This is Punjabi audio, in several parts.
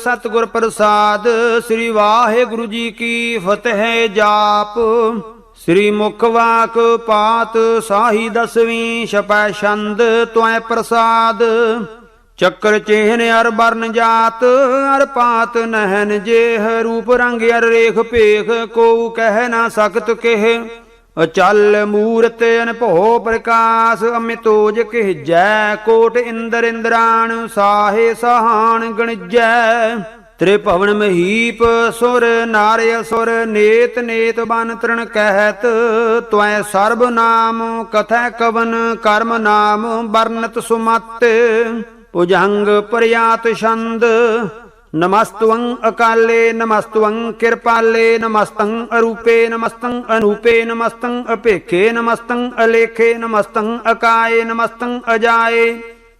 ਸਤਿਗੁਰ ਪ੍ਰਸਾਦ, ਸ੍ਰੀ ਵਾਹਿਗੁਰੂ ਜੀ ਕੀ ਫਤਿਹ ਜਾਪ। ਸ੍ਰੀ ਮੁਖ ਵਾਕ ਪਾਤ ਸਾਹੀ ਦਸਵੀਂ ਛਪੈ ਛੰਦ ਤੁਐ ਪ੍ਰਸਾਦ। ਚੱਕਰ ਚੇਹਨ ਅਰ ਬਰਨ ਜਾਤ, ਅਰ ਪਾਤ ਨਹਿਨ ਜੇਹ, ਰੂਪ ਰੰਗ ਅਰ ਰੇਖ ਭੇਖ ਕੋ ਕਹਿ ਨਾ ਸਕਤ ਕਿਹ। ਅਚਲ ਮੂਰਤ ਅਨਭੋ ਪ੍ਰਕਾਸ਼ ਅਮਿਤੋਜ ਕਿਹ ਜੈ ਕੋਟ ਇੰਦਰ ਇੰਦਰਾਣ, ਸਾਹੇ ਸਹਾਣ ਗਣਜੈ। ਤ੍ਰਿਭਵਨ ਮਹੀਪ, ਸੁਰ ਨਾਰਿ ਅਸੁਰ ਨੇਤ ਨੇਤ ਬਨ ਤ੍ਰਣ ਕਹਿਤ। ਤਵੈ ਸਰਬ ਨਾਮ, ਕਥੈ ਕਵਨ, ਕਰਮ ਨਾਮ, ਵਰਨਤ ਸੁਮਤ। ਪੁਜੰਗ ਪ੍ਰਯਾਤ ਛੰਦ ਨਮਸਤਵੰ ਅਕਾਲੇ ਨਮਸਤਵੰ ਕਿਰਪਾਲੇ ਨਮਸਤੰ ਅਰੂਪੇ ਨਮਸਤੰ ਅਨੂਪੇ ਨਮਸਤੰ ਅਪੇਖੇ ਨਮਸਤੰ ਅਲੇਖੇ ਨਮਸਤੰ ਅਕਾਏ ਨਮਸਤੰ ਅਜਾਏ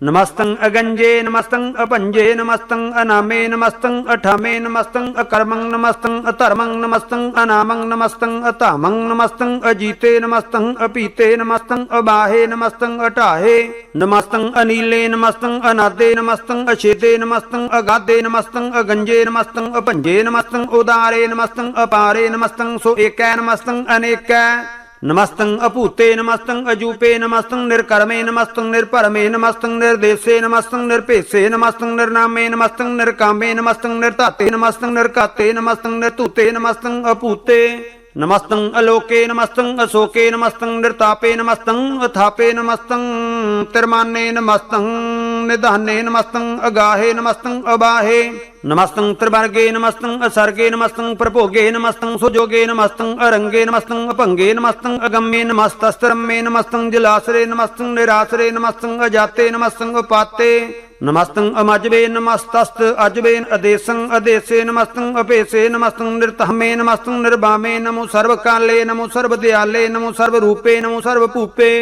ਨਮਸਤੰ ਅਗੰਜੇ ਨਮਸਤੰ ਅਪੰਜੇ ਨਮਸਤੰ ਅਨਾਮੇ ਨਮਸਤੰ ਅਠਾਮੇ ਨਮਸਤੰ ਅਕਰਮੰ ਨਮਸਤੰ ਅਧਰਮੰ ਨਮਸਤੰ ਅਨਾਮੰ ਨਮਸਤੰ ਅਧਾਮੰ ਨਮਸਤੰ ਅਜੀਤੇ ਨਮਸਤੰ ਅਪੀਤੇ ਨਮਸਤੰ ਅਬਾਹੇ ਨਮਸਤੰ ਅਟਾਹੇ ਨਮਸਤੰ ਅਨੀਲੇ ਨਮਸਤੰ ਅਨਾਦੇ ਨਮਸਤੰ ਅਛੇਦੇ ਨਮਸਤੰ ਅਗਾਦੇ ਨਮਸਤੰ ਅਗੰਜੇ ਨਮਸਤੰ ਅਪੰਜੇ ਨਮਸਤੰ ਉਦਾਰੇ ਨਮਸਤੰ ਅਪਾਰੇ ਨਮਸਤੰ ਸੋ ਏਕੈ ਨਮਸਤੰ ਅਨੇਕੈ ਨਮਸਤੰ ਅਭੂਤੇ ਨਮਸਤੰ ਅਜੂਪੇ ਨਮਸਤੰ ਨਿਰਕਰਮੇ ਨਮਸਤੰ ਨਿਰਭਰਮੇ ਨਮਸਤੰ ਨਿਰਦੇਸੇ ਨਮਸਤੰ ਨਿਰਭੇਸੇ ਨਮਸਤੰ ਨਿਰਨਾਮੇ ਨਮਸਤੰ ਨਿਰਕਾਮੇ ਨਮਸਤੰ ਨਿਰਧਾਤੇ ਨਮਸਤੰ ਨਿਰਕਾਤੇ ਨਮਸਤੰ ਨਿਰਧੂਤੇ ਨਮਸਤੰ ਅਭੂਤੇ ਨਮਸਤੰ ਅਲੋਕੇ ਨਮਸਤੰ ਅਸੋਕੇ ਨਮਸਤੰ ਨਿਰਤਾਪੇ ਨਮਸਤੰ ਅਥਾਪੇ ਨਮਸਤੰ ਤਿਰਮਾਨੇ ਨਮਸਤੰ ਨਿਧਾਨੇ ਨਮਸਤੰ ਅਗਾਹੇ ਨਮਸਤੰ ਅਬਾਹੇ ਨਮਸਤੰ ਤ੍ਰਿਵਰਗੇ ਨਮਸਤੰ ਅਸਰਗੇ ਨਮਸਤੰ ਪ੍ਰਭੋਗੇ ਨਮਸਤੰ ਸੁਜੋਗੇ ਨਮਸਤੰ ਅਰੰਗੇ ਨਮਸਤੰ ਅਭੰਗੇ ਨਮਸਤੰ ਅਗੰਮੇ ਨਮਸਤਸਤਰਮੇ ਨਮਸਤੰ ਜਲਾਸਰੇ ਨਮਸਤੰ ਨਿਰਾਸਰੇ ਨਮਸਤੰ ਅਜਾਤੇ ਨਮਸਤੰ ਉਪਾਤੇ ਨਮਸਤੰ ਅਮਜਵੇ ਨਮਸਤਸਤ, ਅਜਵੇ ਅਦੇਸੰ ਅਦੇਸੇ ਨਮਸਤੰ, ਅਪੇਸੇ ਨਮਸਤੰ ਨਿਰਤਹਮੇ ਨਮਸਤੰ ਨਿਰਬਾਮੇ ਨਮੋ ਸਰਵ ਕਾਲੇ ਨਮੋ ਸਰਵ ਦਿਆਲੇ ਨਮੋ ਸਰਵ ਰੂਪੇ ਨਮੋ ਸਰਵ ਭੂਪੇ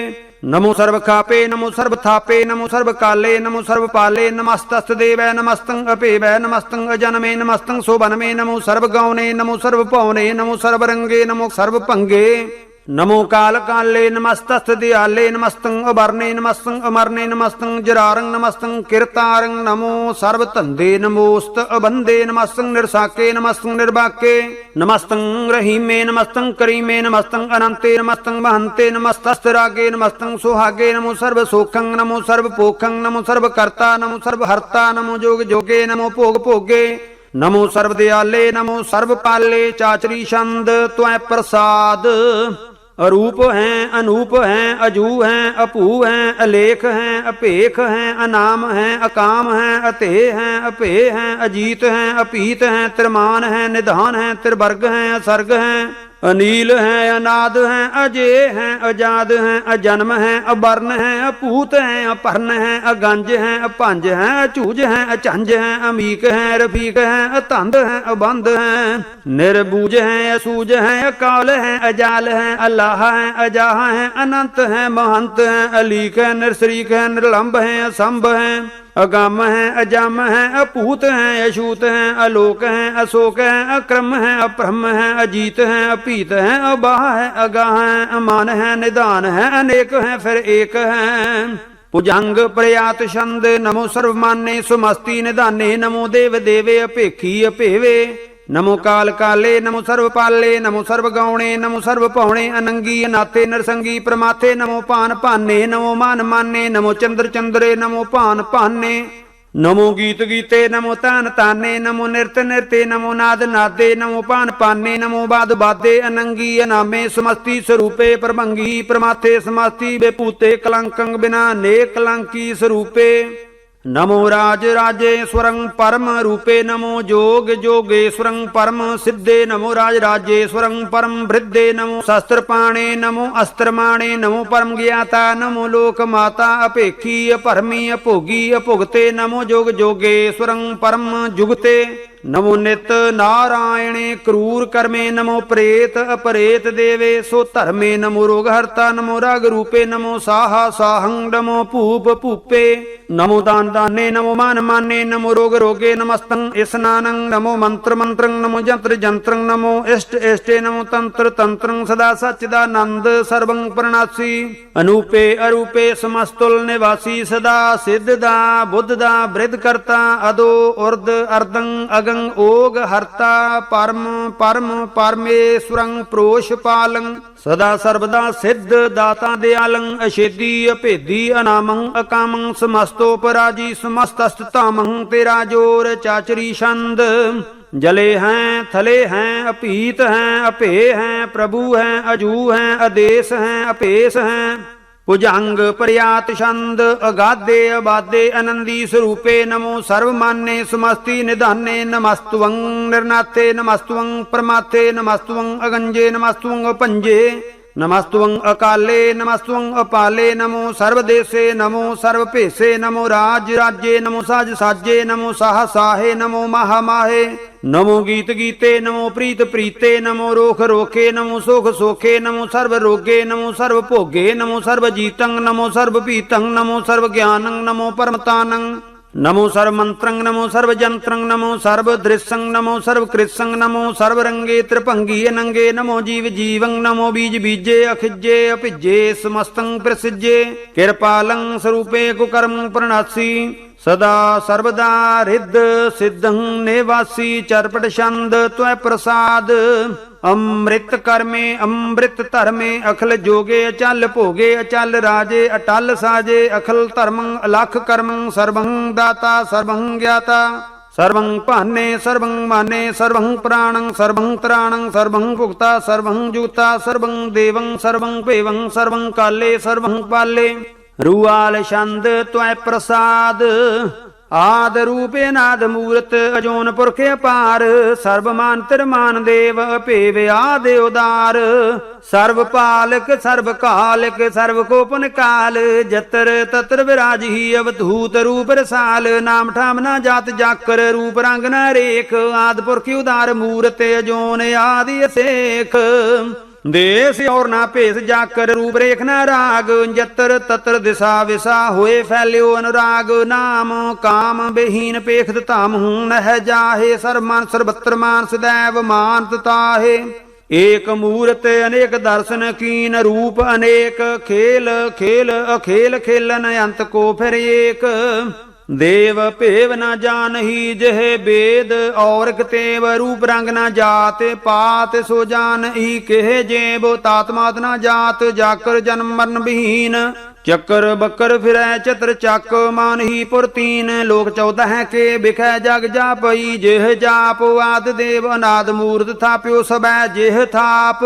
ਨਮੋ ਸਰਵ ਖਾਪੇ ਨਮੋ ਸਰਵ ਥਾਪੇ ਨਮੋ ਸਰਵ ਕਾਲੇ ਨਮੋ ਸਰਵ ਪਾਲੇ ਨਮਸਤਸਤ ਦੇਵੈ ਨਮਸਤੰ ਅਪੇਵੈ ਨਮਸਤੰ ਅਜਨਮੇ ਨਮਸਤੰ ਸੋਬਨਮੇ ਨਮੋ ਸਰਵ ਗਾਉਨੇ ਨਮੋ ਸਰਵ ਭਉਨੇ ਨਮੋ ਸਰਵ ਰੰਗੇ ਨਮੋ ਸਰਵ ਭੰਗੇ ਨਮੋ ਕਾਲ ਕਾਲੇ ਨਮਸਤਸਤ ਦਿਆਲੇ ਨਮਸਤੰ ਅਵਰਨੇ ਨਮਸਤੰ ਅਮਰਨੇ ਨਮਸਤੰ ਜਰਾਰੰ ਨਮਸਤੰ ਕਿਰਤਾਰੰ ਨਮੋ ਸਰਬ ਧੰਦੇ ਨਮੋਸਤ ਅਬੰਦੇ ਨਮਸਤੰ ਨਿਰਸਾਕੇ ਨਮਸਤੰ ਨਿਰਬਾਕੇ ਨਮਸਤੰ ਰਹੀਮੇ ਨਮਸਤੰ ਕਰੀਮੇ ਨਮਸਤੰ ਅਨੰਤੇ ਨਮਸਤੰ ਮਹੰਤੇ ਨਮਸਤਸ ਰਾਗੇ ਨਮਸਤੰ ਸੁਹਾਗੇ ਨਮੋ ਸਰਬ ਸੋਖੰ ਨਮੋ ਸਰਬ ਪੋਖੰ ਨਮੋ ਸਰਬ ਕਰਤਾ ਨਮੋ ਸਰਬ ਹਰਤਾ ਨਮੋ ਜੋਗ ਜੋਗੇ ਨਮੋ ਭੋਗ ਭੋਗੇ ਨਮੋ ਸਰਬ ਦਿਆਲੇ ਨਮੋ ਸਰਬ ਪਾਲੇ ਚਾਚਰੀ ਛੰਦ ਤੁਐ ਪ੍ਰਸਾਦ ਅਰੂਪ ਹੈ, ਅਨੂਪ ਹੈ, ਅਜੂ ਹੈ ਅਪੂ ਹੈ, ਅਲੇਖ ਹੈ ਅਪੇਖ ਹੈ, ਅਨਾਮ ਹੈ, ਅਕਾਮ ਹੈ ਅਤੇ ਹੈ ਅਪੇ ਹੈ, ਅਜੀਤ ਹੈ, ਅਪੀਤ ਹੈ, ਤਿਰਮਾਨ ਹੈ, ਨਿਧਾਨ ਹੈ, ਤਿਰਵਰਗ ਹੈ, ਅਸਰਗ ਹੈ। ਅਨੀਲ ਹੈ, ਅਨਾਦ ਹੈ, ਅਜੇ ਹੈ, ਅਜਾਦ ਹੈ, ਅਜਨਮ ਹੈ ਅਬਰਨ ਹੈ ਅਪੂਤ ਹੈ, ਅਪਰਨ ਹੈ, ਅਗੰਜ ਹੈ ਅਪੰਜ ਹੈ ਅਝੂਜ ਹੈ, ਅਚੰਜ ਹੈ, ਅਮੀਕ ਹੈ, ਰਫੀਕ ਹੈ, ਅਤੰਦ ਹੈ, ਅਬੰਧ ਹੈ। ਨਿਰਬੂਜ ਹੈ, ਅਸੂਜ ਹੈ, ਅਕਾਲ ਹੈ, ਅਜਾਲ ਹੈ, ਅਲਾਹ ਹੈ, ਅਜਾਹ ਹੈ, ਅਨੰਤ ਹੈ, ਮਹੰਤ ਹੈ, ਅਲੀਕ ਹੈ, ਨਿਰਸਰੀਕ ਹੈ ਨਿਰਲੰਭ ਹੈ, ਅਸੰਭ ਹੈ। ਅਗੰਮ ਹੈ, ਅਜਮ ਹੈ ਅਪੂਤ ਹੈ ਅਸ਼ੂਤ ਹੈ, ਅਲੋਕ ਹੈ, ਅਸੋਕ ਹੈ, ਅਕਰਮ ਹੈ, ਅਪ੍ਰਹਮ ਹੈ, ਅਜੀਤ ਹੈ, ਅਭੀਤ ਹੈ, ਅਬਾਹ ਹੈ, ਅਗਾਹ ਹੈ, ਅਮਾਨ ਹੈ, ਨਿਧਾਨ ਹੈ, ਅਨੇਕ ਹੈ, ਫਿਰ ਏਕ ਹੈ। ਪੁਜੰਗ ਪ੍ਰਯਾਤ ਛੰਦ, ਨਮੋ ਸਰਵਮਾਨੇ, ਸੁਮਸਤੀ ਨਿਧਾਨੇ, ਨਮੋ ਦੇਵ ਦੇਵੇ ਅਪੇਖੀ ਅਪੇਵੇ ਨਮੋ ਕਾਲ ਕਾਲੇ, ਨਮੋ ਸਰਬ ਪਾਲੇ, ਨਮੋ ਸਰਬ ਗਾਉਣੇ, ਨਮੋ ਸਰਬ ਭਉਣੇ ਅਨੰਗੀ ਅਨਾਤੇ ਨਰਸੰਗੀ ਪ੍ਰਮਾਥੇ, ਨਮੋ ਭਾਨ ਭਾਨੇ, ਨਮੋ ਮਾਨ ਮਾਨੇ, ਨਮੋ ਚੰਦਰ ਚੰਦਰੇ, ਨਮੋ ਭਾਨ ਭਾਨੇ। ਨਮੋ ਗੀਤ ਗੀਤੇ, ਨਮੋ ਤਾਨ ਤਾਨੇ ਨਮੋ ਨਿਰਤ ਨਿਰਤੇ, ਨਮੋ ਨਾਦ ਨਾਦੇ, ਨਮੋ ਭਾਨ ਪਾਨੇ ਨਮੋ ਬਾਦ ਬਾਦੇ, ਅਨੰਗੀ ਅਨਾਮੇ, ਸਮਸਤੀ ਸਰੂਪੇ, ਪ੍ਰਭੰਗੀ ਪ੍ਰਮਾਥੇ, ਸਮਸਤੀ ਬੇਪੂਤੇ, ਕਲੰਕੰਗ ਬਿਨਾ ਨੇ ਕਲੰਕੀ ਸਰੂਪੇ। ਨਮੋ ਰਾਜ ਰਾਜੇਸ਼ਵਰੰ ਪਰਮ ਰੂਪੇ ਨਮੋ ਜੋਗ ਜੋਗੇਸ਼ਵਰੰ ਪਰਮ ਸਿੱਧੇ ਨਮੋ ਰਾਜ ਰਾਜੇਸ਼ਵਰੰ ਪਰਮ ਬ੍ਰਿद्धੇ ਨਮੋ ਸ਼ਸਤਰ ਪਾਣੇ ਨਮੋ ਅਸਤਰ ਨਮੋ ਪਰਮ ਗਿਆਤਾ ਨਮੋ ਲੋਕ ਮਾਤਾ ਅਪੇਖੀ ਅਪਰਮੀ ਅਭੋਗੀ ਅਭੁਗਤੇ ਨਮੋ ਜੋਗ ਜੋਗੇਸ਼ਵਰੰ ਪਰਮ ਜੁਗਤੇ ਨਮੋ ਨਿਤ ਨਾਰਾਇਣੇ ਕਰੂਰ ਕਰਮੇ ਨਮੋ ਪ੍ਰੇਤ ਅਪਰੇਤ ਦੇਵੇ, ਸੋ ਧਰਮੇ ਨਮੋ ਰੋਗ ਹਰਤਾ, ਨਮੋ ਰਾਗ ਰੂਪੇ, ਨਮੋ ਸਾਹਾ ਸਾਹੰ ਨਮੋ ਭੂਪ ਭੂਪੇ। ਨਮੋ ਦਾਨ ਦਾਨੇ, ਨਮੋ ਮਾਨ ਮਾਨੇ, ਨਮੋ ਰੋਗ ਰੋਗੇ ਨਮਸਤੰ ਇਸਨਾਨੰ ਨਮੋ ਮੰਤਰ ਮੰਤਰੰ, ਨਮੋ ਜੰਤਰ ਜੰਤਰੰ, ਨਮੋ ਇਸ਼ਟ ਇਸ਼ਟੇ, ਨਮੋ ਤੰਤਰ ਤੰਤਰੰ, ਸਦਾ ਸਚਿਦਾਨੰਦ ਸਰਬੰ ਪ੍ਰਣਾਸੀ। ਅਨੂਪੇ ਅਰੂਪੇ ਸਮਸਤੁਲ ਨਿਵਾਸੀ, ਸਦਾ ਸਿੱਧ ਦਾ, ਬੁੱਧ ਦਾ, ਬ੍ਰਿਧ ਕਰਤਾ, ਅਦੋ ਉਰਦ ਅਰਦੰ ਅਗ ਓਗ ਹਰਤਾ ਪਰਮ ਪਰਮ ਪਰਮੇਸ਼ਵਰੰ ਪ੍ਰੋਸ਼ ਪਾਲੰ। ਸਦਾ ਸਰਬਦਾ ਸਿੱਧ ਦਾਤਾ ਦਿਆਲੰ ਅਛੇਦੀ ਅਭੇਦੀ ਅਨਾਮੰ, ਅਕਾਮੰ ਸਮਸਤੋ ਪਰਾਜੀ ਸਮਸਤਸਤ ਤਾਮੰ ਤੇਰਾ ਜੋਰ ਚਾਚਰੀ ਛੰਦ। ਜਲੇ ਹੈ, ਥਲੇ ਹੈ, ਅਪੀਤ ਹੈ, ਅਪੇ ਹੈ, ਪ੍ਰਭੂ ਹੈ, ਅਜੂ ਹੈ, ਅਦੇਸ਼ ਹੈ, ਅਪੇਸ ਹੈ। ਭੁਜੰਗ ਪ੍ਰਿਆਤ ਛੰਦ, ਅਗਾਦੇ ਅਬਾਦੇ ਅਨੰਦੀ ਸਰੂਪੇ ਨਮੋ ਸਰਵ ਮਾਨੇ ਸਮਸਤੀ ਨਿਧਾਨੇ ਨਮਸਤਵੰ ਨਿਰਨਾਤੇ ਨਮਸਤਵੰ ਪ੍ਰਮਾਤੇ ਨਮਸਤਵੰ ਅਗੰਜੇ ਨਮਸਤਵੰ ਪੰਜੇ ਨਮਸਤਵੰ ਅਕਾਲੇ, ਨਮਸਤਵੰ ਅਪਾਲੇ, ਨਮੋ ਸਰਵ ਦੇਸੇ ਨਮੋ ਸਰਵ ਭੇਸੇ ਨਮੋ ਰਾਜ ਰਾਜੇ, ਨਮੋ ਸਾਜ ਸਾਜੇ, ਨਮੋ ਸਾਹ ਸਾਹੇ ਨਮੋ ਮਹਾ ਮਾਹੇ ਨਮੋ ਗੀਤ ਗੀਤੇ ਨਮੋ ਪ੍ਰੀਤ ਪ੍ਰੀਤੇ, ਨਮੋ ਰੋਖ ਰੋਖੇ, ਨਮੋ ਸੁਖ ਸੋਖੇ, ਨਮੋ ਸਰਬ ਰੋਗੇ, ਨਮੋ ਸਰਬ ਭੋਗੇ, ਨਮੋ ਸਰਬ ਜੀਤੰ, ਨਮੋ ਸਰਬ ਪੀਤੰ ਨਮੋ ਸਰਬ ਗਿਆਨੰ, ਨਮੋ ਪਰਮਤਾਨੰ। ਨਮੋ ਸਰਬ ਮੰਤਰੰ ਨਮੋ ਸਰਬ ਜੰਤਰੰ ਨਮੋ ਸਰਬ ਦ੍ਰਿਸ਼ੰ ਨਮੋ ਸਰਬ ਕ੍ਰਿਸ਼ੰ ਨਮੋ ਸਰਬ ਰੰਗੇ ਤ੍ਰਿਭੰਗੀ ਅਨੰਗੇ ਨਮੋ ਜੀਵ ਜੀਵੰ ਨਮੋ ਬੀਜ ਬੀਜੇ ਅਖਿਜੇ ਅਭਿਜੇ ਸਮਸਤੰ ਪ੍ਰਸਿਜੇ ਕਿਰਪਾਲੰ ਸਰੂਪੇ ਸਦਾ ਸਰਬਦਾ ਰਿੱਧ ਸਿद्धੰ ਨਿਵਾਸੀ ਚਰਪਟ ਛੰਦ ਤਵੈ ਪ੍ਰਸਾਦ ਅੰਮ੍ਰਿਤ ਕਰਮੇ, ਅੰਮ੍ਰਿਤ ਧਰਮੇ, ਅਖਲ ਜੋਗੇ ਅਚਲ ਭੋਗੇ ਅਚਲ ਰਾਜੇ, ਅਟਲ ਸਾਜੇ, ਅਖਲ ਧਰਮੰ, ਅਲਖ ਕਰਮੰ ਸਰਬੰ ਦਾਤਾ ਸਰਬੰ ਗਿਆਤਾ। ਸਰਵੰ ਭਾਨੇ, ਸਰਵੰ ਮਾਨੇ, ਸਰਵੰ ਪ੍ਰਾਣੰ, ਸਰਵੰ ਤਰਾਣੰ, ਸਰਵੰ ਭੁਗਤਾ, ਸਰਵੰ ਜੂਤਾ, ਸਰਵੰ ਦੇਵੰ, ਸਰਵੰ ਭੇਵੰ, ਸਰਵੰ ਕਾਲੇ, ਸਰਵੰ ਪਾਲੇ। ਰੂਆਲ ਛੰਦ, ਤਵੈ ਪ੍ਰਸਾਦ। ਆਦ ਰੂਪੇ ਨਾਦ ਮੂਰਤ ਅਜੋਨ ਪੁਰਖ ਅਪਾਰ, ਸਰਬ ਮਾਨ ਤਿਰਮਾਨ ਦੇਵ ਭੇਵ ਆਦ ਉਦਾਰ। ਸਰਬ ਪਾਲਕ, ਸਰਬ ਕਾਲਕ, ਸਰਬ ਕੋਪਨ ਕਾਲ, ਜਤਰ ਤਤਰ ਵਿਰਾਜਹੀ ਅਵਧੂਤ ਰੂਪ ਰਸਾਲ। ਨਾਮ ਠਾਮ ਨਾ ਜਾਤ ਜਾਕਰ, ਰੂਪ ਰੰਗ ਨਾ ਰੇਖ, ਆਦ ਪੁਰਖ ਉਦਾਰ ਮੂਰਤ ਅਜੋਨ ਆਦਿ ਸੇਖ ਦੇਸ ਔਰ ਨਾ ਭੇਸ ਜਾਕਰ ਰੂਪ ਰੇਖ ਨਾ ਰਾਗ, ਜਤਰ ਤਤਰ ਦਿਸਾ ਵਿਸਾ ਹੋਏ ਫੈਲਿਓ ਅਨੁਰਾਗ, ਨਾਮ ਕਾਮ ਬਹੀਨ ਪੇਖਤ ਧਾਮ ਹੂੰ ਨਹਿ ਜਾਹੇ ਸਰਮਨ ਸਰਬਤਰ ਮਾਨ ਸदैव ਮਾਨਤ ਤਾਹੇ। ਏਕ ਮੂਰਤ ਅਨੇਕ ਦਰਸ਼ਨ ਕੀਨ ਰੂਪ ਅਨੇਕ, ਖੇਲ ਖੇਲ ਅਖੇਲ ਖੇਲਨ ਅੰਤ ਕੋ ਫਿਰ ਏਕ। ਦੇਵ ਭੇਵ ਨਾ ਜਾਣਹੀ ਜਿਹੇ ਬੇਦ ਔਰ ਕਤੇਵ ਰੂਪ ਰੰਗ ਨਾ ਜਾਤ, ਪਾਤ ਸੋ ਜਾਣਹੀ ਕਿਹ ਜੇਬ ਤਾਤਮਾਤ ਨਾ ਜਾਤ, ਜਾਕਰ ਜਨਮ ਮਰਨ ਬਹੀਨ ਚੱਕਰ ਬੱਕਰ ਫਿਰੈ ਚਤਰ ਚੱਕ, ਮਾਨਹੀ ਪੁਰ ਤੀਨ। ਲੋਕ 14 ਹੈ ਕੇ ਬਿਖੈ ਜਗ ਜਾਪਈ ਜਿਹ ਜਾਪ ਆਦ ਦੇਵ ਅਨਾਦ ਮੂਰਤ ਥਾਪਿਓ ਸਬੈ ਜਿਹ ਥਾਪ।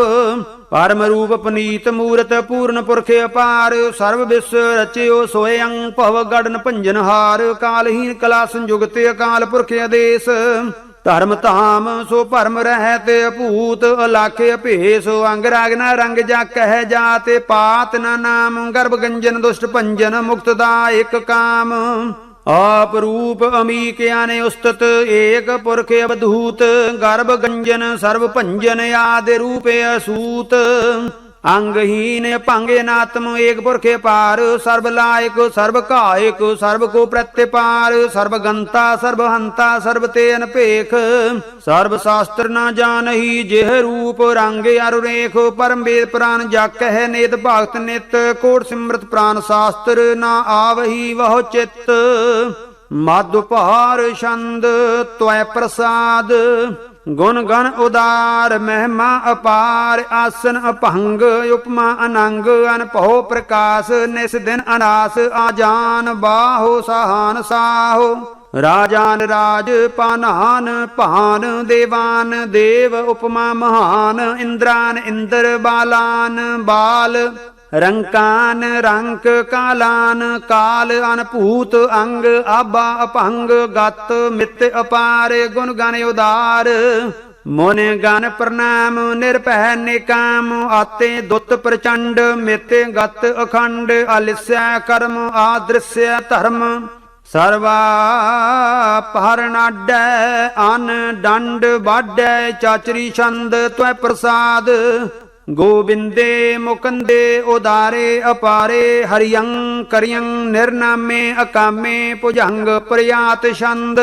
ਪਰਮ ਰੂਪ ਪਨੀਤ ਮੂਰਤ ਪੂਰਨ ਪੁਰਖ ਅਪਾਰ ਸਰਬ ਵਿਸ ਰਚਿਓ ਸੋਏ ਭਵ ਗੜਨ ਭੰਜਨ ਹਾਰ, ਕਾਲਹੀਨ ਕਲਾ ਸੰਜੁਗਤ ਅਕਾਲ ਪੁਰਖ ਆਦੇਸ। ਧਰਮ ਧਾਮ ਸੋ ਭਰਮ ਰਹਿਤ ਅਭੂਤ, ਅਲਾਖੇ ਅਭੇ ਅੰਗ ਰਾਗ ਨਾ ਰੰਗ ਜਾ ਕਹਿ ਜਾਤੇ, ਪਾਤ ਨਾ ਨਾਮ, ਗਰਭ ਗੰਜਨ ਦੁਸ਼ਟ ਭੰਜਨ ਮੁਕਤ ਦਾ ਇੱਕ ਕਾਮ। ਆਪ ਰੂਪ ਅਮੀਕ ਆਨੇ ਉਸਤਤ, ਏਕ ਪੁਰਖ ਅਵਧੂਤ ਗਰਭ ਗੰਜਨ ਸਰਬ ਭੰਜਨ ਆਦ ਰੂਪ ਅਸੂਤ। ਅੰਗਹੀਨ ਭੰਗੇ ਨਾਤਮ ਏਕ ਪੁਰਖੇ ਪਾਰ, ਸਰਬ ਲਾਇਕ, ਸਰਬ ਕਾਇਕ ਸਰਬ ਕੋ ਪ੍ਰਤਿਪਾਰ, ਸਰਬ ਗੰਤਾ, ਸਰਬ ਹੰਤਾ, ਸਰਬ ਤੇ ਅਨਪੇਖ ਸਰਬ ਸ਼ਾਸਤਰ ਨਾ ਜਾਣਹੀ ਜਿਹ ਰੂਪ ਰੰਗ ਅਰ ਰੇਖ, ਪਰਮ ਵੇਦ ਪ੍ਰਾਨ ਜਗ ਹੈ ਨੇਤ ਭਗਤ ਨਿਤ। ਕੋਟ ਸਿਮਰਤ ਪ੍ਰਾਨ ਸ਼ਾਸਤਰ ਨਾ ਆਵਹੀ ਵਹੁ ਚਿਤ। ਮਦ ਭਾਰ ਛੰਦ, ਤਵੈ ਪ੍ਰਸਾਦ। ਗੁਣ ਗਣ ਉਦਾਰ ਮਹਿਮਾ ਅਪਾਰ ਆਸਨ ਅਭੰਗ, ਉਪਮਾ ਅਨੰਗ, ਅਨਭਉ ਪ੍ਰਕਾਸ਼, ਨਿਸ ਦਿਨ ਅਨਾਸ, ਆਜਾਨ ਬਾਹੋ ਸਹਾਨ ਸਾਹੋ। ਰਾਜਾਨ ਰਾਜ ਪਾਨਾਨ ਭਾਨ, ਦੇਵਾਨ ਦੇਵ ਉਪਮਾ ਮਹਾਨ, ਇੰਦਰਾਨ ਇੰਦਰ ਬਾਲਾਨ ਬਾਲ। ਰੰਕਾਨ ਰੰਕ ਕਾਲਾਨ, ਕਾਲ ਅਨਭੂਤ ਅੰਗ ਆਬਾ ਅਭੰਗ, ਗਤ ਮਿਤ ਅਪਾਰ, ਗੁਣ ਗਨ ਉਦਾਰ। ਮੋਨ ਗਨ ਪ੍ਰਣਾਮ, ਨਿਰਭੈ ਨਿਕਾਮ, ਆਤੇ ਦੁੱਤ ਪ੍ਰਚੰਡ, ਮਿਤ ਗਤ ਅਖੰਡ, ਅਲਿਸੈ ਕਰਮ, ਆਦ੍ਰਿਸੈ ਧਰਮ। ਸਰਵਾ ਪਰਨਾਡੈ ਅਨ ਡੰਡ ਵਾਡੈ, ਚਾਚਰੀ ਛੰਦ, ਤਵੈ ਪ੍ਰਸਾਦ। ਗੋਬਿੰਦੇ ਮੁਕੰਦੇ ਉਦਾਰੇ ਅਪਾਰੇ ਹਰਿਯੰ ਕਰਿਯੰ ਨਿਰਨਾਮੇ ਅਕਾਮੇ ਭੁਜੰਗ ਪ੍ਰਿਆਤ ਛੰਦ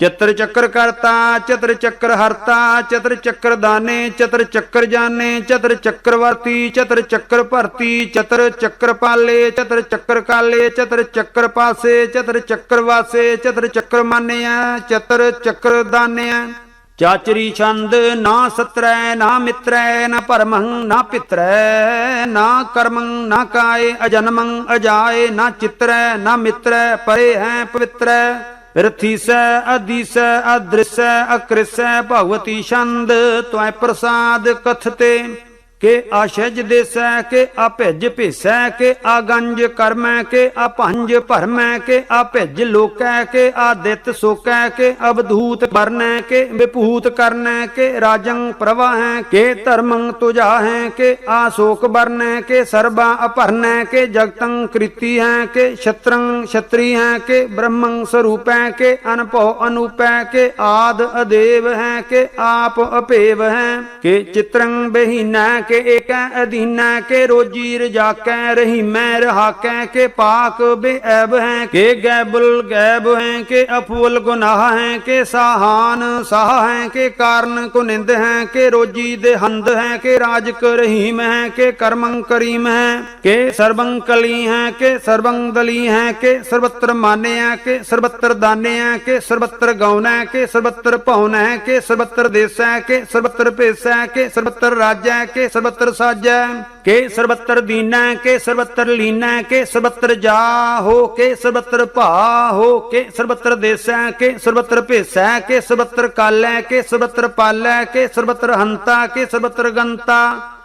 ਚਤਰ ਚੱਕਰ ਕਰਤਾ ਚਤਰ ਚੱਕਰ ਹਰਤਾ ਚਤਰ ਚੱਕਰ ਦਾਨੇ ਚਤਰ ਚੱਕਰ ਜਾਣੇ ਚਤਰ ਚੱਕਰਵਰਤੀ ਚਤਰ ਚੱਕਰ ਭਰਤੀ ਚਤਰ ਚੱਕਰ ਪਾਲੇ ਚਤਰ ਚੱਕਰ ਕਾਲੇ ਚਤਰ ਚੱਕਰ ਪਾਸੇ ਚਤਰ ਚੱਕਰ ਵਾਸੇ ਚਤਰ ਚੱਕਰ ਮਾਨਿਆ ਚਤਰ ਚੱਕਰ ਦਾਨਿਆ ਚਾਚਰੀ ਛੰਦ ਨਾ ਸਤਰੈ, ਨਾ ਮਿੱਤਰੈ, ਨਾ ਪਰਮੰ ਨਾ ਪਿਤਰੈ, ਨਾ ਕਰਮੰ, ਨਾ ਕਾਏ, ਅਜਨਮੰ, ਅਜਾਏ, ਨਾ ਚਿਤਰੈ, ਨਾ ਮਿੱਤਰੈ, ਪਰੇ ਹੈ ਪਵਿੱਤਰੈ। ਰਥੀਸੈ ਅਦੀਸੈ ਅਦ੍ਰਿਸੈ, ਅਕ੍ਰਿਸੈ, ਭਗਵਤੀ ਛੰਦ, ਤਵੈ ਪ੍ਰਸਾਦ ਕਥਤੇ। ਕੇ ਆਸ਼ਜ ਦੇਸੈ ਕੇ ਆਪਿਜ ਭੇਸੈ ਕੇ ਆਗੰਜ ਕਰਮੈ ਕੇ ਆਪੰਜ ਭਰਮੈ ਕੇ ਆਪਿਜ ਲੋਕੈ ਕੇ ਆਦਿਤ ਸੋਕੈ ਕੇ ਅਬਧੂਤ ਵਰਨੈ ਕੇ ਵਿਭੂਤ ਕਰਨੈ ਕੇ ਰਾਜੰ ਪ੍ਰਵਾਹੈ ਕੇ ਧਰਮੰ ਤੁਜਾਹੈ ਕੇ ਆਸੋਕ ਵਰਨੈ ਕੇ ਸਰਬਾ ਅਪਰਨੈ ਕੇ ਜਗਤੰ ਕ੍ਰਿਤੀ ਹੈ ਕੇ ਛਤਰੰ ਛਤਰੀ ਹੈ ਕੇ ਬ੍ਰਹਮੰ ਸਰੂਪੈ ਕੇ ਅਨਭਉ ਅਨੂਪੈ ਕੇ ਆਦ ਅਦੇਵ ਹੈ ਕੇ ਆਪ ਅਪੇਵ ਹੈ ਕੇ ਚਿਤਰੰ ਬਹੀਨੈ ਕੇ ਏਕੈ ਅਧੀਨੈ ਕੇ ਰੋਜੀ ਰਜਾਕੈ ਰਹੀਮੈ ਰਹਾਕੈ ਕੇ ਪਾਕ ਬੇਅਬ ਹੈ ਕੇ ਗੈਬੁਲ ਗੈਬ ਹੈ ਕੇ ਅਫੁਲ ਗੁਨਾਹ ਹੈ ਕੇ ਸਾਹਾਨ ਸਾਹ ਹੈ ਕੇ ਕਾਰਨ ਕੁਨਿੰਦ ਹੈ ਕੇ ਰੋਜੀ ਦੇ ਹੰਦ ਹੈ ਕੇ ਰਾਜਕ ਰਹੀਮ ਹੈ ਕੇ ਕਰਮੰ ਕਰੀਮ ਹੈ ਕੇ ਸਰਬੰ ਕਲੀ ਹੈ ਕੇ ਸਰਬੰ ਦਲੀ ਹੈ ਕੇ ਸਰਬਤਰ ਮਾਨਿਆ ਕੇ ਸਰਬਤਰ ਦਾਨਿਆ ਕੇ ਸਰਬਤਰ ਗਉਨੈ ਕੇ ਸਰਬਤਰ ਭਉਨੈ ਕੇ ਸਰਬਤਰ ਦੇਸੈ ਕੇ ਸਰਬਤਰ ਭੇਸੈ ਕੇ ਸਰਬਤਰ ਰਾਜੈ ਕੇ ਸਰਬਤਰ ਸਾਜੈ ਕੇ ਸਰਬਤਰ ਦੀਨੈ ਕੇ ਸਰਬਤਰ ਲੀਨੈ ਕੇ ਸਰਬਤਰ ਜਾ ਹੋ ਕੇ ਸਰਬਤਰ ਭਾ ਹੋ ਕੇ ਸਰਬਤਰ ਦੇਸੈ ਕੇ ਸਰਬਤਰ ਭੇਸੈ ਕੇ ਸਰਬਤਰ ਕਾਲੈ ਕੇ ਸਰਬਤਰ ਪਾਲੈ ਕੇ ਸਰਬਤਰ ਹੰਤਾ ਕੇ ਸਰਬਤਰ ਗੰਤਾ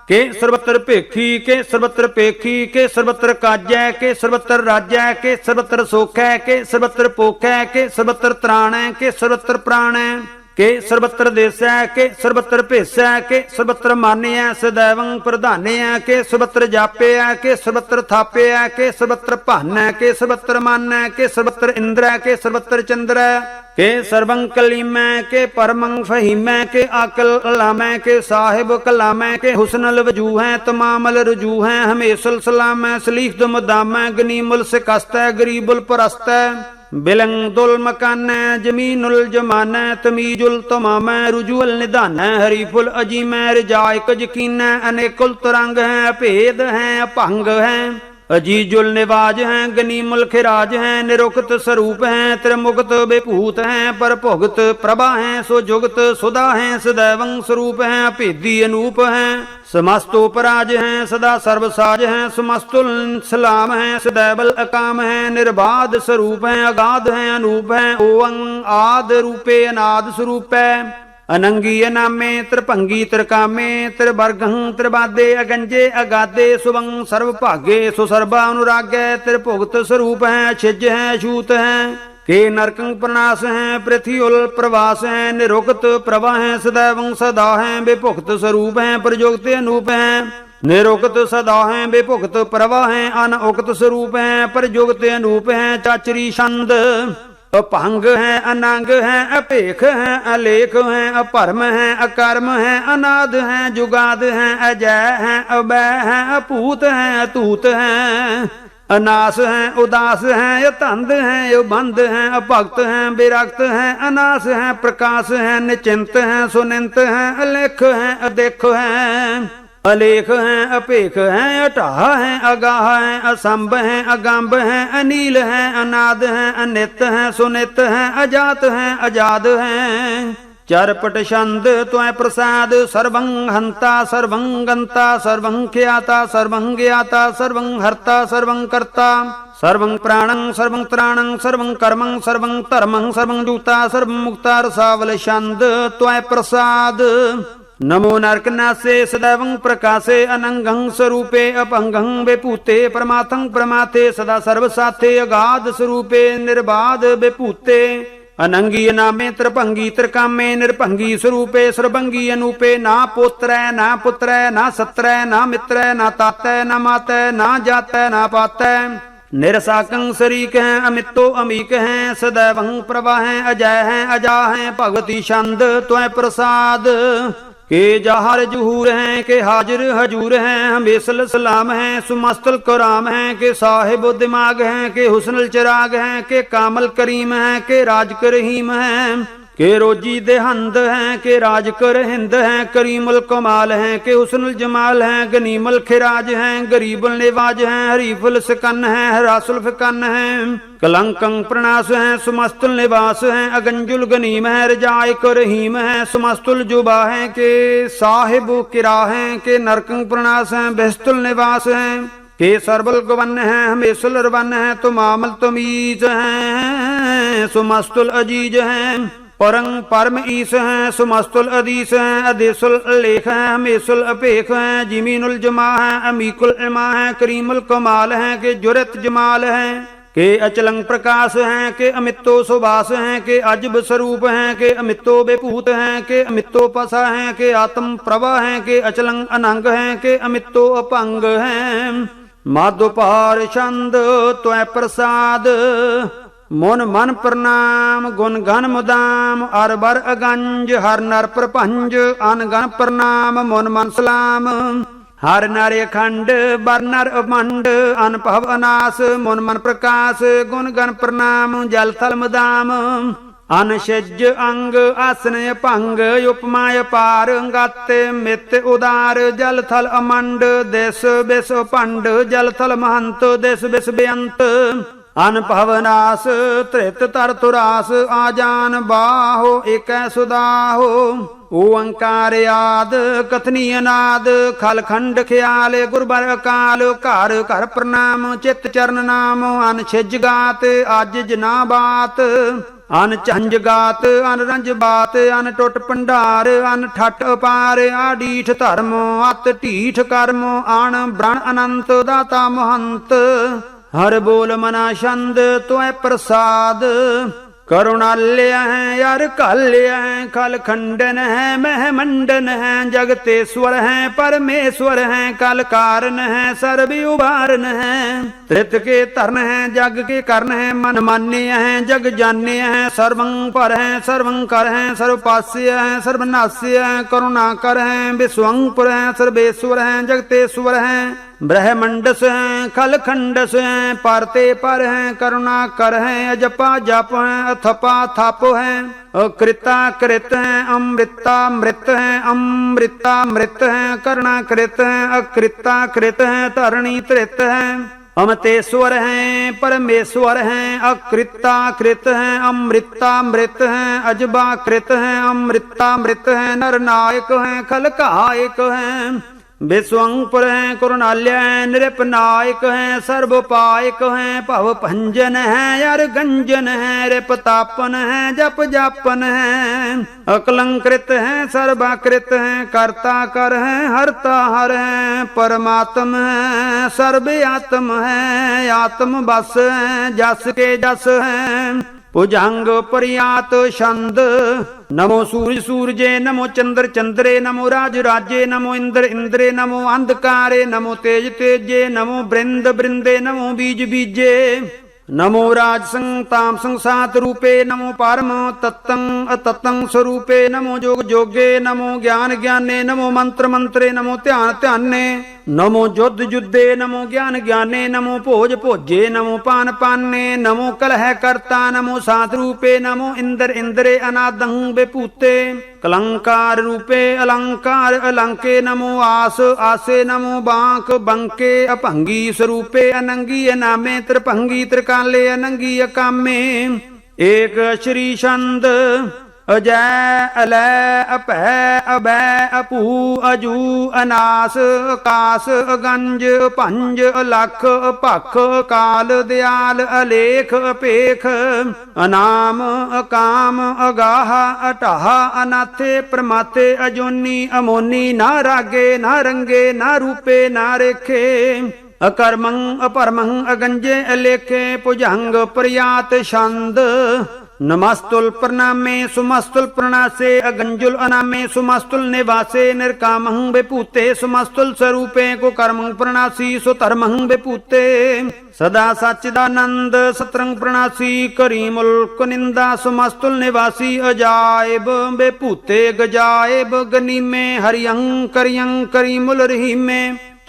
ਕੇ ਸਰਬਤਰ ਭੇਖੀ ਕੇ ਸਰਬਤਰ ਪੇਖੀ ਕੇ ਸਰਬਤਰ ਕਾਜੈ ਕੇ ਸਰਬਤਰ ਰਾਜੈ ਕੇ ਸਰਬਤਰ ਸੋਖੈ ਕੇ ਸਰਬਤਰ ਪੋਖੈ ਕੇ ਸਰਬਤਰ ਤਰਾਣੈ ਕੇ ਸਰਬਤਰ ਪ੍ਰਾਣੈ ਕੇ ਸਰਬਤਰ ਦੇਸੈ, ਕੇ ਸਰਬਤਰ ਭੇਸੈ, ਕੇ ਸਰਬਤਰ ਮਾਨਿਆ ਸदैवੰ ਪ੍ਰਧਾਨਿਆ ਕੇ ਸਰਬਤਰ ਜਾਪਿਆ ਕੇ ਸਰਬਤਰ ਥਾਪਿਆ ਕੇ ਸਰਬਤਰ ਭਾਨੈ, ਕੇ ਸਰਬਤਰ ਮਾਨੈ, ਕੇ ਸਰਬਤਰ ਇੰਦਰੈ, ਕੇ ਸਰਬਤਰ ਚੰਦਰੈ, ਕੇ ਸਰਬੰ ਕਲੀਮੈ, ਕੇ ਪਰਮੰ ਫਹੀਮੈ, ਕੇ ਅਕਲ ਅਲਾਮੈ, ਕੇ ਸਾਹਿਬ ਕਲਾਮੈ, ਕੇ ਹੁਸਨਲ ਵਜੂਹੈ ਤਮਾਮਲ ਰਜੂਹੈ, ਹਮੇਸਲ ਸਲਾਮੈ, ਸਲੀਖ ਦੁਮ ਦਾਮੈ, ਗਨੀਮੁਲ ਸਿਕਸਤੈ, ਗਰੀਬੁਲ ਪਰਸਤੈ। ਬਿਲੰ ਦੁਲ ਮਕਾਨੈ, ਜਮੀਨੁਲ ਜਮਾਨੈ, ਤਮੀਜੁਲ ਤਮਾਮੈ ਰੁਜੂਲ ਨਿਧਾਨੈ, ਹਰੀਫੁਲ ਅਜੀਮੈ, ਰਜਾਇਕ ਯਕੀਨੈ, ਅਨੇਕੁਲ ਤਰੰਗ ਹੈ, ਭੇਦ ਹੈ ਭੰਗ ਹੈ। ਅਜੀਜੁਲ ਨਿਵਾਜ ਹੈ ਗਨੀਮੁਲ ਖਿਰਾਜ ਹੈ, ਨਿਰੁਕਤ ਸਰੂਪ ਹੈ ਤ੍ਰਿਮੁਕਤ ਬੇਭੂਤ ਹੈ, ਪਰ ਭੁਗਤ ਪ੍ਰਭਾ ਹੈ, ਸੋ ਜੁਗਤ ਸੁਦਾ ਹੈ, ਸਦੈਵੰ ਸਰੂਪ ਹੈ, ਭੇਦੀ ਅਨੂਪ ਹੈ, ਸਮਸਤੋ ਪਰਾਜ ਹੈ, ਸਦਾ ਸਰਬ ਸਾਜ ਹੈ, ਸਮਸਤੁਲ ਸਲਾਮ ਹੈ, ਸਦੈਵਲ ਅਕਾਮ ਹੈ ਨਿਰਬਾਦ ਸਰੂਪ ਹੈ, ਅਗਾਧ ਹੈ, ਅਨੂਪ ਹੈ ਓੰ ਆਦ ਰੂਪੇ ਅਨਾਦ ਸਰੂਪੈ। ਅਨੰਗੀ ਅਨਾਮੇ ਤ੍ਰਿਭੰਗੀ ਤ੍ਰਿਕਾਮੇ ਤ੍ਰਿਵਰਗੰ ਤ੍ਰਿਬਾਦੇ ਅਗੰਜੇ, ਅਗਾਦੇ ਸੁਵੰ, ਸਰਵ ਭਾਗੇ ਸੋ ਸਰਬਾ ਅਨੁਰਾਗੈ ਤ੍ਰਿਭੁਗਤ ਸਰੂਪ ਹੈ, ਛਿਜ ਹੈ, ਛੂਤ ਹੈ। ਕੇ ਨਰਕੰ ਪ੍ਰਨਾਸ ਹੈ ਪ੍ਰਿਥਿਉਲ ਪ੍ਰਵਾਸ ਹੈ, ਨਿਰੁਕਤ ਪ੍ਰਵਾਹ ਹੈ ਸदैवੰ ਸਦਾ ਹੈ ਬੇਭੁਗਤ ਸਰੂਪ ਹੈ ਪ੍ਰਯੁਗਤ ਅਨੂਪ ਹੈ। ਨਿਰੁਕਤ ਸਦਾ ਹੈ ਬੇਭੁਗਤ ਪ੍ਰਵਾਹ ਹੈ ਅਨਉਕਤ ਸਰੂਪ ਹੈ, ਪ੍ਰਯੁਕਤ ਅਨੂਪ ਹੈ, ਚਾਚਰੀ ਛੰਦ। ਅਪੰਗ ਹੈ, ਅਨੰਗ ਹੈ ਅਪੇਖ ਹੈ, ਅਲੇਖ ਹੈ, ਅਪਰਮ ਹੈ, ਅਕਰਮ ਹੈ, ਅਨਾਦ ਹੈ, ਜੁਗਾਦ ਹੈ, ਅਜੈ ਹੈ ਅਬੈ ਹੈ ਅਪੂਤ ਹੈ, ਅਤੂਤ ਹੈ। ਅਨਾਸ ਹੈ, ਉਦਾਸ ਹੈ, ਅਤੰਦ ਹੈ ਬੰਦ ਹੈ, ਅਭਗਤ ਹੈ ਬੇਰਕਤ ਹੈ, ਅਨਾਸ ਹੈ, ਪ੍ਰਕਾਸ਼ ਹੈ, ਨਿਚਿੰਤ ਹੈ, ਸੁਨਿੰਤ ਹੈ, ਅਲੇਖ ਹੈ, ਅਦੇਖ ਹੈ। ਅਲੇਖ ਹੈ, ਅਪੇਖ ਹੈ, ਅਟਾਹ ਹੈ, ਅਗਾਹ ਹੈ, ਅਸੰਭ ਹੈ, ਅਗੰਭ ਹੈ, ਅਨੀਲ ਹੈ, ਅਨਾਦ ਹੈ, ਅਨਿਤ ਹੈ, ਸੁਨਿਤ ਹੈ, ਅਜਾਤ ਹੈ, ਅਜਾਦ ਹੈ। ਚਰਪਟ ਛੰਦ ਤਵੈ ਪ੍ਰਸਾਦ, ਸਰਵੰ ਹੰਤਾ, ਸਰਵੰ ਗੰਤਾ, ਸਰਵੰ ਖਿਆਤਾ, ਸਰਵੰ ਗਿਆਤਾ, ਸਰਵੰ ਹਰਤਾ, ਸਰਵੰ ਕਰਤਾ। ਸਰਵੰ ਪ੍ਰਾਣੰ, ਸਰਵੰ ਤ੍ਰਾਣੰ, ਸਰਵੰ ਕਰਮੰ, ਸਰਵੰ ਧਰਮੰ, ਸਰਵੰ ਜੂਤਾ ਸਰਵੰ ਮੁਕਤਾ, ਰਸਾਵਲ ਛੰਦ ਤਵੈ ਪ੍ਰਸਾਦ। नमो नर्कनासे सदैवं प्रकाशे अनंगं स्वरूपे अपंगं बेपूते परमाथं प्रमाते सदा सर्वसाथे अगाध स्वरूपे निर्बाध बेपूते ਅਨੰਗੀ ਅਨਾਮੇ ਤ੍ਰਿਭੰਗੀ ਤ੍ਰਿਕਾਮੇ ਨਿਰਭੰਗੀ ਸਰੂਪੇ ਸਰਬੰਗੀ ਅਨੂਪੇ ਨਾ ਪੋਤਰੈ ਨਾ ਪੁੱਤਰੈ ਨਾ ਸਤਰੈ ਨਾ ਮਿੱਤਰੈ ਨਾ ਤਾਤੈ ਨਾ ਮਾਤੈ ਨਾ ਜਾਤੈ ਨਾ ਪਾਤੈ ਨਿਰਸਾਕੰ ਸਰੀਕ ਹੈ ਅਮਿਤੋ ਅਮੀਕ ਹੈ ਸਦੈਵੰ ਪ੍ਰਵਾਹ ਹੈ ਅਜੈ ਹੈ ਅਜਾ ਹੈ ਭਗਵਤੀ ਛੰਦ ਤੁਐ ਪ੍ਰਸਾਦ ਕੇ ਜਹਰ ਜਹੂਰ ਹੈ ਕੇ ਹਾਜ਼ਰ ਹਜੂਰ ਹੈ ਹਮੇਸਲ ਸਲਾਮ ਹੈ ਸੁਮਸਤਲ ਕਰਾਮ ਹੈ ਕੇ ਸਾਹਿਬ ਦਿਮਾਗ ਹੈ ਕੇ ਹੁਸਨਲ ਚਰਾਗ ਹੈ ਕੇ ਕਾਮਲ ਕਰੀਮ ਹੈ ਕੇ ਰਾਜ ਕਰਹੀਮ ਹੈ ਕੇ ਰੋਜੀ ਦੇਹੰਦ ਹੈ, ਕੇ ਰਾਜ ਕਰ ਹਿੰਦ ਹੈ ਕਰੀਮਲ ਕਮਾਲ ਹੈ, ਕਿ ਹੁਸਨੁਲ ਜਮਾਲ ਹੈ ਗਨੀਮਲ ਖਿਰਾਜ ਹੈ ਗਰੀਬਲ ਨਿਵਾਜ ਹੈ ਹਰੀਫੁਲ ਸਕਨ ਹੈ ਹਰਾਸੁਲ ਫਿਕਨ ਹੈ, ਕਲੰਕੰ ਪ੍ਰਣਾਸ ਹੈ, ਸੁਮਸਤੁਲ ਨਿਵਾਸ ਹੈ, ਅਗੰਜੁਲ ਗਨੀਮ ਹੈ, ਰਜਾਇ ਕਰ ਰਹੀਮ ਹੈ, ਸੁਮਸਤੁਲ ਜੁਬਾ ਹੈ, ਕੇ ਸਾਹਿਬ ਕਿਰਾ ਹੈ, ਕੇ ਨਰਕੰ ਪ੍ਰਣਾਸ ਹੈ ਬਿਹਸਤੁਲ ਨਿਵਾਸ ਹੈ, ਕੇ ਸਰਬਲ ਗਵਨ ਹੈ, ਹਮੇਸ਼ਲ ਰਵਨ ਹੈ, ਤੁਮਾਮਲ ਤਮੀਜ਼ ਹੈ, ਸੁਮਸਤੁਲ ਅਜੀਜ ਹੈ। ਪਰੰ ਪਰਮ ਈਸ ਹੈ, ਸੁਮਸਤੁਲ ਅਦੀਸ ਹੈ, ਅਦੇਸੁਲ ਲੇਖ ਹੈ, ਹਮੇਸੁਲ ਅਪੇਖ ਹੈ, ਜਿਮੀਨੁਲ ਜਮਾ ਹੈ, ਅਮੀਕੁਲ ਇਮਾ ਹੈ, ਕਰੀਮੁਲ ਕਮਾਲ ਹੈ, ਕਿ ਜੁਰਤ ਜਮਾਲ ਹੈ, ਕੇ ਅਚਲੰ ਪ੍ਰਕਾਸ਼ ਹੈ, ਕਿ ਅਮਿਤੋ ਸੁਭਾਸ ਹੈ, ਕਿ ਅਜਬ ਸਰੂਪ ਹੈ, ਕਿ ਅਮਿਤੋ ਬੇਭੂਤ ਹੈ, ਕਿ ਅਮਿਤੋ ਪਸਾ ਹੈ, ਕਿ ਆਤਮ ਪ੍ਰਵਾ ਹੈ, ਕਿ ਅਚਲੰ ਅਨੰਗ ਹੈ, ਕਿ ਅਮਿਤੋ ਅਪੰਗ ਹੈ। ਮਾਧੁਪਾਰ ਛੰਦ ਤੁਐ ਪ੍ਰਸਾਦ ਮਨ ਮਨ ਪ੍ਰਣਾਮ, ਗੁਣ ਗਨ ਮੁਦਾਮ, ਅਰ ਬਰ ਅਗੰਜ, ਹਰ ਨਰ ਪ੍ਰਪੰਜ ਅਨ ਗਨ ਪ੍ਰਣਾਮ, ਮਨ ਮਨ ਸਲਾਮ। ਹਰ ਨਰ ਅਖੰਡ ਬਰ ਨਰ ਅਮੰਡ ਅਨਭਵ ਅਨਾਸ, ਮਨ ਮਨ ਪ੍ਰਕਾਸ਼, ਗੁਣ ਗਨ ਪ੍ਰਣਾਮ, ਜਲ ਥਲ ਮੁਦਾਮ। ਅਨ ਅੰਗ, ਆਸਨ ਭੰਗ ਉਪਮਾ ਅਪਾਰ ਗਤ ਮਿਤ ਉਦਾਰ, ਜਲ ਥਲ ਅਮੰਡ, ਦੇਸ਼ ਬਿਸ ਭੰਡ ਜਲ ਥਲ ਮਹੰਤ, ਦੇਸ਼ ਬਿਸ ਬੇਅੰਤ ਅਨਭਵਨਾਸ, ਤ੍ਰਿਤ ਤਰ ਤੁਰਾਸ ਆਜਾਨ ਬਾਹੋ, ਏਕੈ ਸੁਦਾਹੋ। ਓੰਕਾਰ ਆਦ, ਕਥਨੀ ਅਨਾਦ, ਖਲ ਖੰਡ ਖਿਆਲ, ਗੁਰਬਰ ਕਾਲ ਘਰ ਘਰ ਪ੍ਰਣਾਮ, ਚਿਤ ਚਰਨ ਨਾਮ, ਅਨ ਛਿਜ ਗਾਤ, ਅੱਜ ਜਨਾ ਬਾਤ। ਅਨ ਚੰਜ ਗਾਤ, ਅਨ ਰੰਜ ਬਾਤ, ਅਨ ਟੁੱਟ ਭੰਡਾਰ, ਅਨ ਠੱਟ ਅਪਾਰ ਆਡੀਠ ਧਰਮ, ਅਤ ਢੀਠ ਕਰਮ, ਆਣ ਬ੍ਰਣ ਅਨੰਤ, ਦਾਤਾ ਮਹੰਤ। ਹਰ ਬੋਲ ਮਨਾ ਛੰਦ ਤੋਏ ਪ੍ਰਸਾਦ। ਕਰੁਣਾਲਿਆ ਹੈ, ਯਾਰ ਕਾਲਿਆ ਹੈ, ਖਲ ਖੰਡਨ ਹੈ, ਮਹਿ ਮੰਡਨ ਹੈ ਜਗਤੇਸ਼ਵਰ ਹੈ, ਪਰਮੇਸ਼ਵਰ ਹੈ, ਕਲ ਕਾਰਨ ਹੈ, ਸਰਬ ਉਬਾਰਨ ਹੈ। ਤ੍ਰਿਤ ਕੇ ਧਰਨ ਹੈ, ਜਗ ਕੇ ਕਰਨ ਹੈ, ਮਨ ਮਾਨਿਆ ਹੈ, ਜਗ ਜਾਣਿਆ ਹੈ ਸਰਵੰ ਪਰ ਹੈ ਸਰਵੰ ਕਰ ਹੈ ਸਰਬ ਪਾਸਿਆ ਹੈ ਸਰਬ ਨਾਸਿਆ ਹੈ ਕਰੁਣਾ ਕਰ ਹੈ। ਵਿਸਵੰ ਪੁਰ ਹੈ ਸਰਬੇਸ਼ਵਰ ਬ੍ਰਹਮੰਡਸ ਹੈ, ਖਲ ਖੰਡਸ ਹੈ ਪਰਤੇ ਪਰ ਹੈ, ਕਰੁਣਾ ਕਰ ਹੈ, ਅਜਪਾ ਜਪ ਹੈ, ਅਥਪਾ ਥਪ ਹੈ। ਅਕ੍ਰਿਤਾ ਕ੍ਰਿਤ ਹੈ, ਅੰਮ੍ਰਿਤਾ ਮ੍ਰਿਤ ਹੈ, ਅੰਮ੍ਰਿਤਾ ਮ੍ਰਿਤ ਹੈ, ਕਰਣਾ ਕ੍ਰਿਤ ਹੈ, ਅਕ੍ਰਿਤਾ ਕ੍ਰਿਤ ਹੈ, ਧਰਣੀ ਤ੍ਰਿਤ ਹੈ। ਅਮਤੇਸ਼ਵਰ ਹੈ, ਪਰਮੇਸ਼ਵਰ ਹੈ, ਅਕ੍ਰਿਤਾ ਕ੍ਰਿਤ ਹੈ, ਅੰਮ੍ਰਿਤਾ ਮ੍ਰਿਤ ਹੈ ਅਜਬਾ ਕ੍ਰਿਤ ਹੈ, ਅੰਮ੍ਰਿਤਾ ਮ੍ਰਿਤ ਹੈ, ਨਰਨਾਇਕ ਹੈ, ਖਲਕਾਇਕ ਹੈ। ਵਿਸਵੰਪਰ ਹੈ ਕਰੁਣਾਲਿਆ ਹੈ ਨਿਰਪਨਾਇਕ ਹੈ, ਸਰਬ ਪਾਇਕ ਹੈ, ਭਵ ਭੰਜਨ ਹੈ, ਅਰ ਗੰਜਨ ਹੈ, ਰਿਪ ਤਾਪਨ ਹੈ, ਜਪ ਜਾਪਨ ਹੈ। ਅਕਲੰਕ੍ਰਿਤ ਹੈ, ਸਰਬਾਕ੍ਰਿਤ ਹੈ, ਕਰਤਾ ਕਰ ਹੈ, ਹਰਤਾ ਹਰ ਹੈ, ਪਰਮਾਤਮ ਹੈ, ਸਰਬ ਆਤਮ ਹੈ, ਆਤਮ ਬਸ ਹੈ, ਜਸ ਕੇ ਜਸ ਹੈ। ਭੁਜੰਗ ਪ੍ਰਿਆਤ ਛੰਦ ਨਮੋ ਸੂਰਜ ਸੂਰਜੇ, ਨਮੋ ਚੰਦਰ ਚੰਦਰੇ, ਨਮੋ ਰਾਜ ਰਾਜੇ, ਨਮੋ ਇੰਦਰ ਇੰਦਰੇ, ਨਮੋ ਅੰਧਕਾਰੇ, ਨਮੋ ਤੇਜ ਤੇਜੇ, ਨਮੋ ਬ੍ਰਿੰਦ ਬ੍ਰਿੰਦੇ, ਨਮੋ ਬੀਜ ਬੀਜੇ। ਨਮੋ ਰਾਜ ਸੰਗ ਤਾਮ ਸੰਸਾਤ ਰੂਪੇ, ਨਮੋ ਪਰਮ ਤਤੰ ਅਤਤੰ ਸਰੂਪੇ, ਨਮੋ ਜੋਗ ਜੋਗੇ, ਨਮੋ ਗਿਆਨ ਗਿਆਨੇ, ਨਮੋ ਮੰਤਰ ਮੰਤਰੇ, ਨਮੋ ਧਿਆਨ ਧਿਆਨੇ। ਨਮੋ ਜੁਧ ਜੁਦੇ ਨਮੋ ਗਿਆਨ ਗਿਆਨੇ, ਨਮੋ ਭੋਜ ਭੋਜੇ, ਨਮੋ ਪਾਨ ਪਾਨੇ, ਨਮੋ ਕਲਹਿ ਕਰਤਾ, ਨਮੋ ਸਾਤ ਰੂਪੇ, ਨਮੋ ਇੰਦਰ ਇੰਦਰੇ ਅਨਾਦੰ ਬੇਪੂਤੇ ਕਲੰਕਾਰ ਰੂਪੇ ਅਲੰਕਾਰ ਅਲੰਕੇ, ਨਮੋ ਆਸ ਆਸੇ, ਨਮੋ ਬਾਂਕ ਬੰਕੇ, ਅਭੰਗੀ ਸਰੂਪੇ, ਅਨੰਗੀ ਅਨਾਮੇ, ਤ੍ਰਿਭੰਗੀ ਤ੍ਰਿਕਾਲੇ, ਅਨੰਗੀ ਅਕਾਮੇ। ਏਕ ਸ਼੍ਰੀ ਛੰਦ ਅਜੈ ਅਲੈ ਅਪੈ ਅਬੈ ਅਪੂ ਅਜੂ ਅਨਾਸ ਆਕਾਸ ਅਗੰਜ ਭੰਜ ਅਲਖ ਭਖ ਕਾਲ ਦਿਆਲ ਅਲੇਖ ਅਪੇਖ ਅਨਾਮ ਅਕਾਮ ਅਗਾਹ ਅਟਾਹ ਅਨਾਥੇ ਪ੍ਰਮਾਤੇ ਅਜੋਨੀ ਅਮੋਨੀ ਨਾ ਰਾਗੇ ਨਾ ਰੰਗੇ ਨਾ ਰੂਪੇ ਨਾ ਰੇਖੇ ਅਕਰਮੰ ਅਪਰਮੰ ਅਗੰਜੇ ਅਲੇਖੇ ਪੁਜੰਗ ਪ੍ਰਿਆਤ ਛੰਦ ਨਮਸਤੁਲ ਪ੍ਰਣਾਮੇ, ਸੁਮਸਤੁਲ ਪ੍ਰਣਾਸੇ, ਅਗੰਜੁਲ ਅਨਾਮੇ, ਸੁਮਸਤੁਲ ਨਿਵਾਸੇ, ਨਿਰਕਾਮਹੰ ਵਿਭੂਤੇ ਸੁਮਸਤੁਲ ਸਰੂਪੇ ਕੋ ਕਰਮੰ ਪ੍ਰਣਾਸੀ ਸੋ ਧਰਮਹੰ ਵਿਭੂਤੇ ਸਦਾ ਸਚਿਦਾਨੰਦ ਸਤਰੰਗ ਪ੍ਰਣਾਸੀ, ਕਰੀ ਮੁਲਕ ਨਿੰਦਾ, ਸੁਮਸਤੁਲ ਨਿਵਾਸੀ, ਅਜਾਇਬ ਵਿਭੂਤੇ ਗਜਾਇਬ ਗਨੀਮੇ ਹਰਿਯੰ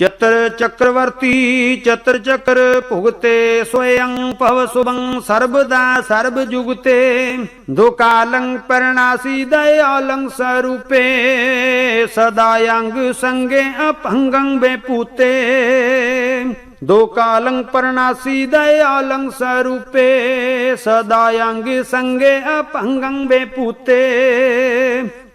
ਕਰਿਯੰ ਕਰੀ ਚਤਰ ਚੱਕਰਵਰਤੀ, ਚਤਰ ਚੱਕਰ ਭੁਗਤੇ ਸੋਯੰ ਭਵ ਸੁਭੰ ਸਰਬਦਾ ਸਰਬ ਜੁਗਤੇ। ਦੁਕਾਲੰ ਪਰਣਾਸੀ ਦਇਆਲੰ ਸਰੂਪੇ, ਸਦਾ ਅੰਗ ਸੰਗੇ ਅਪੰਗੰ ਬੇਪੂਤੇ। ਦੁਕਾਲੰ ਪਰਣਾਸੀ ਦਇਆਲੰ ਸਰੂਪੇ, ਸਦਾ ਅੰਗ ਸੰਗੇ ਅਪੰਗੰ ਬੇਪੂਤੇ।